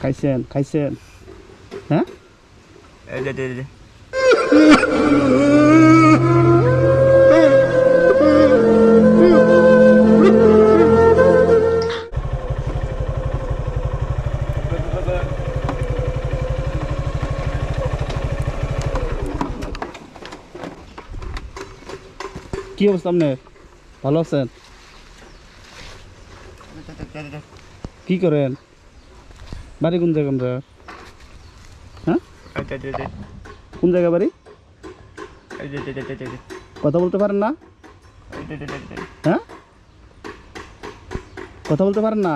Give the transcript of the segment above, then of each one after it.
খাইছেন খাইছেন হ্যাঁ এই যে, এই যে, কি অবস্থা আপনার? ভালো আছেন? কি করেন? বাড়ি কোন জায়গা আমরা? হ্যাঁ? কোন জায়গা বাড়ি? কথা বলতে পারেন না। হ্যাঁ? কথা বলতে পারেন না।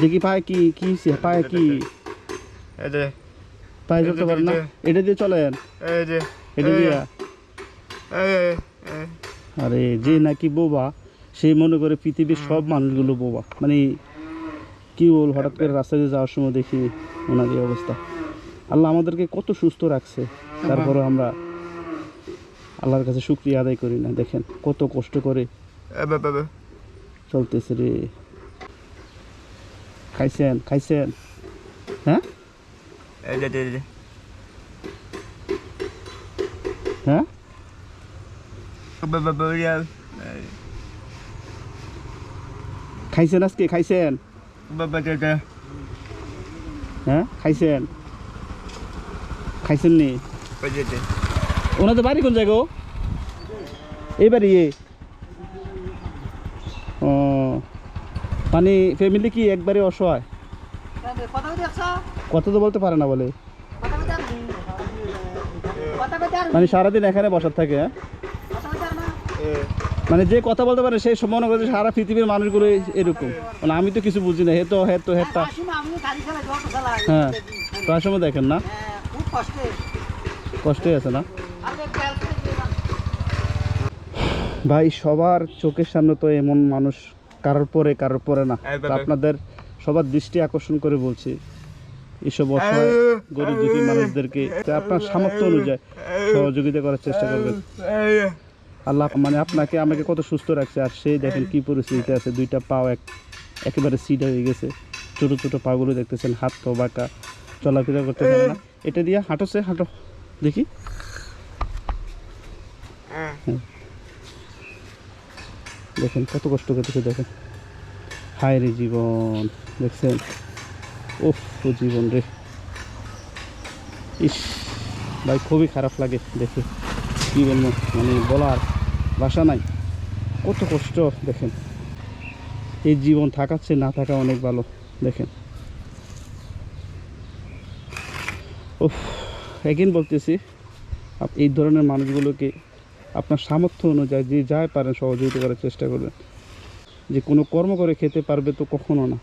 দেখি পায়ে কি কি? পায়ে কি? পায়ে চলতে পারেন না। এটা দিয়ে চলেন। এটা আরে যে নাকি বোবা সেই মনে করে পৃথিবীর সব মানুষগুলো বোবা। মানে কি বল হঠাৎ করে রাস্তা দিয়ে যাওয়ার সময় দেখি ওনার এই অবস্থা। আল্লাহ আমাদেরকে কত সুস্থ রাখছে তারপরে আমরা আল্লাহর কাছে শুক্রিয়া আদায় করি না। দেখেন কত কষ্ট করে। চলতেছে রে। খাইছেন খাইছেন? হ্যাঁ? হ্যাঁ? খাইছেন আজকে? খাইছেন। হ্যাঁ খাইছেন? খাইছেন নি? ওনাদের বাড়ি কোন জায়গা এই বাড়ি এ? ও। মানে ফ্যামিলি কি একবারে অসহায়? কত তো বলতে পারে না বলে। মানে সারাদিন এখানে বসার থাকে হ্যাঁ? মানে যে কথা বলতে পারে সেই মনে করে সারা পৃথিবীর মানুষগুলো এরকম। মানে আমি তো কিছু বুঝি না হে তো হে তো হেটা হ্যাঁ প্রায় সময় দেখেন না। কষ্টই আছে না? ভাই সবার চোখের সামনে তো এমন মানুষ কারোর পরে কারোর পরে না। আপনাদের সবার দৃষ্টি আকর্ষণ করে বলছি এসব অসহায় গরিব দুঃখী মানুষদেরকে। আপনার সামর্থ্য অনুযায়ী সহযোগিতা করার চেষ্টা করবেন। আল্লাহ মানে আপনাকে, আমাকে কত সুস্থ রাখছে। আর সেই দেখেন কি পরিস্থিতিতে আছে। দুইটা পাও এক, একেবারে সিড হয়ে গেছে। ছোটো ছোটো পাগুলো দেখতেছেন, হাত পা বাঁকা, চলাফেরা করতে পারে না। এটা দিয়ে হাঁটোছে হাঁটো। দেখি। দেখেন কত কষ্ট করতেছে, দেখেন। হায় রে জীবন, দেখছেন? ওফ জীবন রে। ইস, ভাই, খুবই খারাপ লাগে দেখে। কী বলব? মানে বলার ভাষা নাই। কত কষ্ট, দেখেন। এই জীবন থাকাচ্ছে, না থাকা অনেক ভালো, দেখেন। উফ এগেন বলতেছি এই ধরনের মানুষগুলোকে আপনার সামর্থ্য অনুযায়ী যে যাই পারেন সহযোগিতা করার চেষ্টা করবেন। যে কোনো কর্ম করে খেতে পারবে তো কখনো না।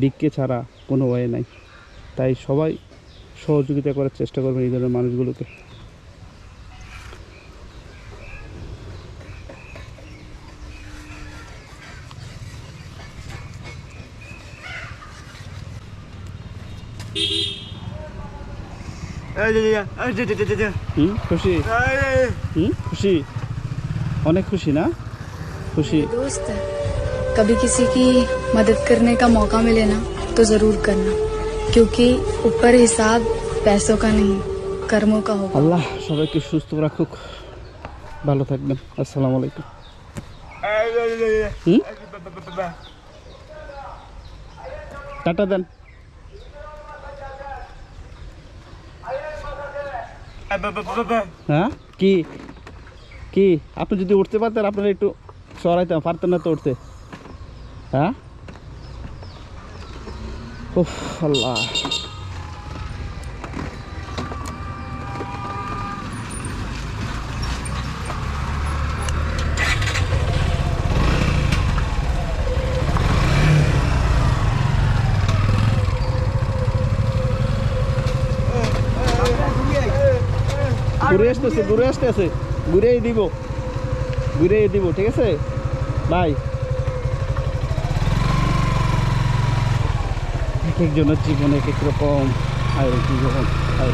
ভিক্ষে ছাড়া কোনো ওয়ে নাই। তাই সবাই সহযোগিতা করার চেষ্টা করবেন এই ধরনের মানুষগুলোকে এই যে, এই যে, এই যে, এই যে, এই যে, হুম খুশি এই, এই, হুম খুশি অনেক খুশি না খুশি दोस्त कभी किसी की मदद करने का मौका मिले ना तो जरूर करना क्योंकि ऊपर हिसाब पैसों का नहीं कर्मों का होगा আল্লাহ সবাইকে সুস্থ রাখুক ভালো থাকবেন আসসালামু আলাইকুম এই যে, এই যে, এই যে, হুম এই যে, বে, বে, বে, বে। টাটা দেন হ্যাঁ? কি? কি? আপনি যদি উঠতে পারতেন, আপনারা একটু সরাইতাম, পারতেন না তো উঠতে। হ্যাঁ? উফ, আল্লাহ। ঘুরে আসতেছে ঘুরে আসতেছে। ঘুরেই দিব। ঘুরেই দিব, ঠিক আছে? বাই। এক একজনের জীবন এক এক রকম, আর জীবন আর